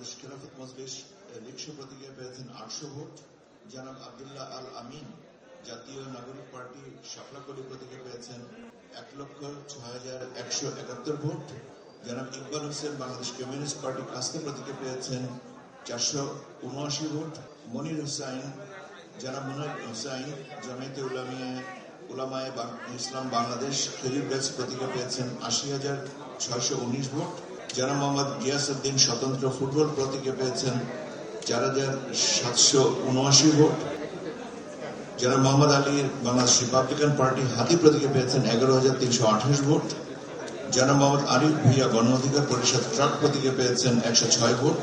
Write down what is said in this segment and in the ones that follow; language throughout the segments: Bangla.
বাংলাদেশ খেলাফত মজলিস লিখশো প্রতীকে পেয়েছেন আটশো ভোট। জনাব আবদুল্লাহ আল আমিন, জাতীয় নাগরিক পার্টি শাপলাকলি প্রতীকে পেয়েছেন এক লক্ষ ছয় হাজার একশো একাত্তর ভোট। জনাব ইকবাল হোসেন, বাংলাদেশ কমিউনিস্ট পার্টি কাস্তে প্রতীকে পেয়েছেন চারশো উনআশি ভোট। মনির হুসাইন, জনাব মনির হুসাইন, জামায়াতে উলামিয়া উলামায়ে ইসলাম বাংলাদেশ খেজুর গাছ প্রতীকে পেয়েছেন আশি হাজার ছয়শো উনিশ ভোট। জনাব মোহাম্মদ গিয়াসউদ্দিন স্বতন্ত্র ফুটবল প্রতীকে পেয়েছেন চার হাজার সাতশো উনআশি ভোট, যারা মোহাম্মদ আলীর বাংলাদেশ রিপাবলিকান পার্টি হাতি প্রতীকে পেয়েছেন এগারো হাজার তিনশো আঠাশ ভোট, যারা মোহাম্মদ আরিফ ভুইয়া গণ অধিকার পরিষদ ট্রাক প্রতীকে পেয়েছেন একশো ছয় ভোট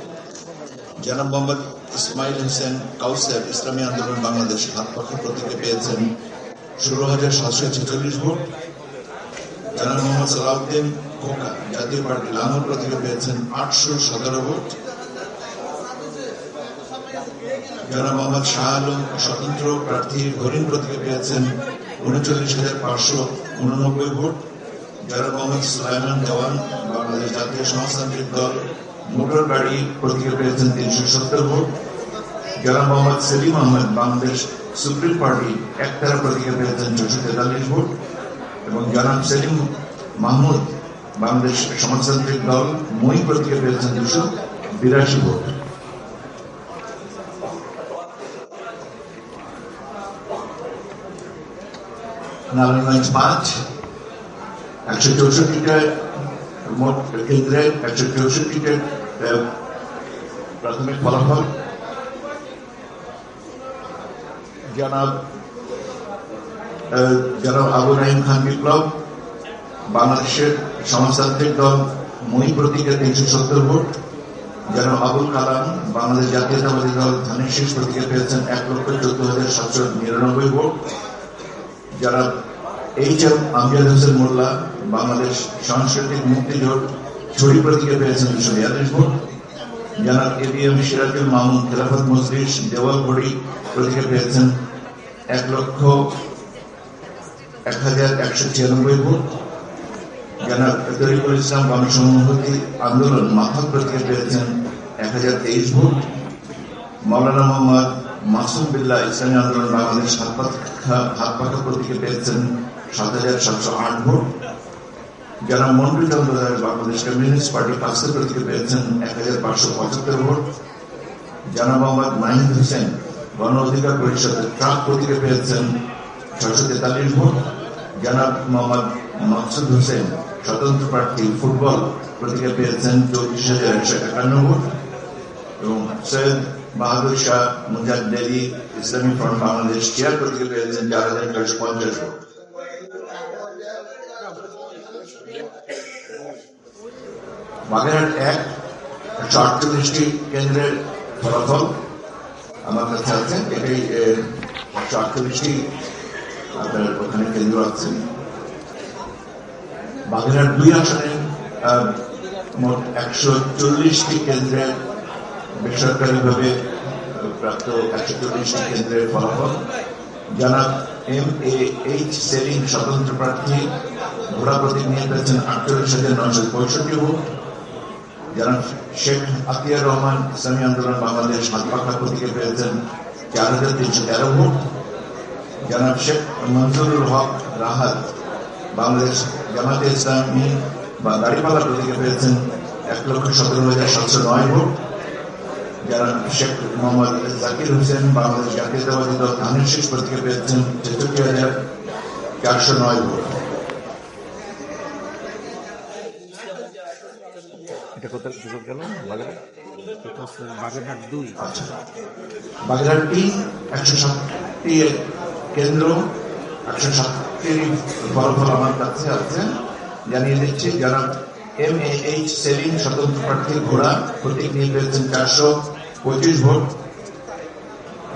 জনাব মোহাম্মদ ইসমাইল হোসেন কাউসার ইসলামী আন্দোলন বাংলাদেশ হাত পাখা প্রতীকে পেয়েছেন ষোলো হাজার সাতশো ছেচল্লিশ ভোট জনাব মোহাম্মদ সালাউদ্দিন খোকা জাতীয় পার্টি লাঙ্গল প্রতীকে পেয়েছেন আটশো সতেরো ভোট। জনাব মোহাম্মদ শাহ আলম স্বতন্ত্র প্রার্থী হরিণ প্রতীকে পেয়েছেন উনচল্লিশ হাজার পাঁচশো উননব্বই ভোট। জনাব মোহাম্মদ সুলাইমান দেওয়ান বাংলাদেশ জাতীয় সমাজতান্ত্রিক দল মোটর গাড়ি প্রতীকে পেয়েছেন তিনশো সত্তর ভোট। জনাব মোহাম্মদ সেলিম আহমেদ বাংলাদেশ সুপ্রিম পার্টি একতারা প্রতীকে পেয়েছেন ছশো তেতাল্লিশ ভোট। এবং জনাব সেলিম মাহমুদ বাংলাদেশ সমাজতান্ত্রিক দল মই প্রতীকে পেয়েছেন দুশো বিরাশি ভোট। নারায়ণগঞ্জ পাঁচ, একশো চৌষট্টিটা মোট একশো প্রাথমিক বাংলাদেশের সমাজতান্ত্রিক দল মই প্রতীকে তিনশো সত্তর ভোট। জনাব আবুল কালাম, বাংলাদেশ জাতীয়তাবাদী দল ধানের শীষ প্রতীকে পেয়েছেন এক লক্ষ চোদ্দ হাজার সাতশো নিরানব্বই ভোট। যারা এইচ এম আমজাদ হোসেন মোল্লা, বাংলাদেশ সাংস্কৃতিক মুক্তিজোট ছড়ি প্রতীকে পেয়েছেন দুশো বিয়াল্লিশ ভোট। যারা A B M Sirajul Mamun, Khelafat Majlis দেওয়ালগড়ি প্রতীকে পেয়েছেন এক লক্ষ এক হাজার একশো ছিয়ানব্বই ভোট। জানাব ইসলাম গণসংহতি আন্দোলন মাথার প্রতীকে পেয়েছেন এক হাজার তেইশ ভোট। মৌলানা মোহাম্মদ মাসুম বিল্লাহ ইসলামী আন্দোলন বাংলাদেশ হাত পাখা প্রতীকে পেয়েছেন সাত হাজার সাতশো আট ভোট। যারা মন্ডল চন্দ্র বাংলাদেশ কমিউনিস্ট পার্টি কাছে প্রতীকে পেয়েছেন এক হাজার পাঁচশো পঁচাত্তর ভোট। জানা মোহাম্মদ নাহিদ হোসেন গণ অধিকার পরিষদের ট্রাক প্রতীকে পেয়েছেন ছয়শো তেতাল্লিশ ভোট। জানাব মোহাম্মদ মকসুদ হোসেন স্বতন্ত্র প্রার্থী ফুটবল প্রতীকে পেয়েছেন চৌত্রিশ হাজার একশো একান্ন ভোট এবং সৈয়দ বাহাদুর শাহ মুজাদ্দেদি ইসলামী ফ্রন্ট বাংলাদেশ চেয়ার প্রতীকে পেয়েছেন চার হাজার চারশো পঞ্চাশ ভোট। বাগেরহাট এক, একশো আটচল্লিশটি কেন্দ্রের ফলাফল আমার কাছে আছে। এটাই একশো আটচল্লিশটি আপনার ওখানে কেন্দ্র আছে। বাগেরহাট দুই আসনে মোট একশো চল্লিশটি কেন্দ্রে বেসরকারিভাবে প্রাপ্ত একশো চল্লিশটি কেন্দ্রের ফলাফল। জানাব এম এ এইচ সেলিং স্বতন্ত্র প্রার্থী, ঘোড়া প্রতীক নিয়ে পেয়েছেন আটচল্লিশ হাজার নয়শো পঁয়ষট্টি ভোট। জানাব শেখ আতিয়ার রহমান ইসলামী আন্দোলন বাংলাদেশ হাতপাখা প্রতীকে পেয়েছেন চার হাজার তিনশো তেরো ভোট। জানাব শেখ মঞ্জুরুল হক রাহাত বাংলাদেশ জামাতে ইসলামী বা দাড়িপাল্লা প্রতীকে পেয়েছেন এক লক্ষ সতেরো হাজার সাতশো নয় ভোট। যারা শেখ মোহাম্মদ জাকির হোসেন বাংলাদেশ জাতীয়তাবাদী দল ধানের শীষ প্রতীকে পেয়েছেন ছেষট্টি হাজার চারশো নয় ভোট। এটা কোথায়? কোথায় গেল? বাগেরহাট? দুই। আচ্ছা। বাগেরহাট তিন একশো সাতটি কেন্দ্র একশো সাতটি ফলাফল আমার কাছে আছে। জানিয়ে দিচ্ছি, যারা এম এ এইচ সেলিং স্বতন্ত্র প্রার্থী ঘোড়া প্রতীক নিয়ে পেয়েছেন চারশো পঁচিশ ভোট,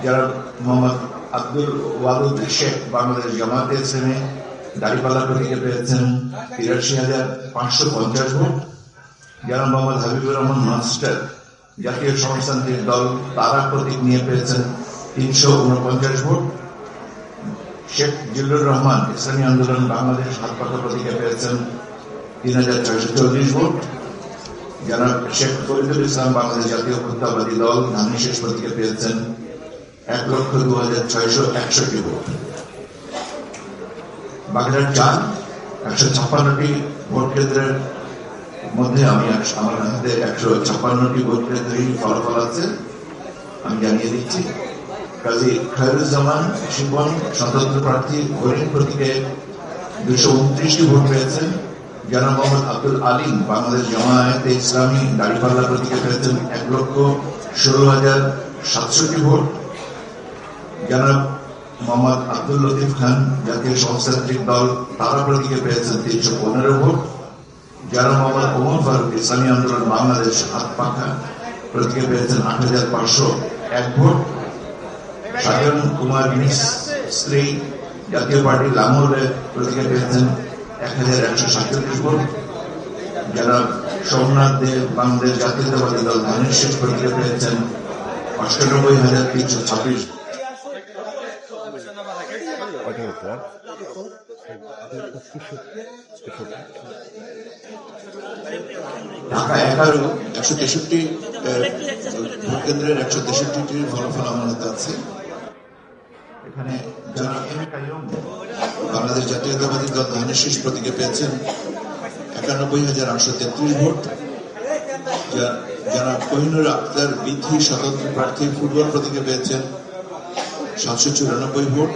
যারা মোহাম্মদ আব্দুল ওয়াদুদ শেখ বাংলাদেশ জামাতে ইসলামী দাড়িপাল্লা প্রতীকে পেয়েছেন তিরাশি হাজার পাঁচশো পঞ্চাশ ভোট, যারা মোহাম্মদ হাবিবুর রহমান মাস্টার জাতীয় সমাজতান্ত্রিক দল তারা প্রতীক নিয়ে পেয়েছেন তিনশো উনপঞ্চাশ ভোট শেখ জিল্লুর রহমান ইসলামী আন্দোলন বাংলাদেশ হাতপাতা প্রতীকে পেয়েছেন তিন হাজার ছয়শো চল্লিশ ভোট। জনাব শেখ ফরিদুল ইসলাম বাংলাদেশ জাতীয় প্রত্যাবাদী দল ধানের শেষ প্রতীকে পেয়েছেন এক লক্ষ দু হাজার ছয়শো একষট্টি ভোট। বাগেরহাট চার একশো ছাপ্পান্নটি ভোট কেন্দ্রের মধ্যে আমি আমার হাতে একশো ছাপ্পান্নটি ভোট কেন্দ্রেই ফলাফল আছে। আমি জানিয়ে দিচ্ছি। কাজী খায়রুজ্জামান শিবন স্বতন্ত্র প্রার্থী হরিণ প্রতীকে দুশো উনত্রিশটি ভোট পেয়েছেন। জনাব মোহাম্মদ আব্দুল আলিম বাংলাদেশ জামায়াতে ইসলামী দাড়িপাল্লা প্রতীকে পেয়েছেন এক লক্ষ ষোলো হাজার সাতষট্টি ভোট। জনাব মোহাম্মদ আব্দুল লতিফ খান জাতীয় সমাজতান্ত্রিক দল তারা প্রতীকে পেয়েছেন তিনশো পনেরো ভোট। জনাব মোহাম্মদ ওমর ফারুক ইসলামী আন্দোলন বাংলাদেশ হাত পাখা প্রতীকে পেয়েছেন আট হাজার পাঁচশো এক ভোট। সায়ন কুমার মিস্ত্রি জাতীয় পার্টি লাঙ্গলের প্রতীকে পেয়েছেন এক হাজার একশো সাতচল্লিশ ভোট। যারা সোমনাথ দেব বাংলাদেশ জাতীয়তাবাদী দল ধানের শেষ পেয়েছেন অষ্টানব্বই হাজার তিনশো ছাব্বিশ ঢাকা এগারো একশো তেষট্টি ভোট কেন্দ্রের একশো তেষট্টিটির ফলাফল আমার হাতে আছে এখানে যারা এম এ কাইয়ুম বাংলাদেশ জাতীয়তাবাদী দল ধানের শেষ প্রতীকে পেয়েছেন একানব্বই হাজার আটশো তেত্রিশ ভোট। যারা কোহিনুর আক্তার বিধি স্বতন্ত্র প্রার্থী, ফুটবল প্রতীকে পেয়েছেন সাতশো চুরানব্বই ভোট।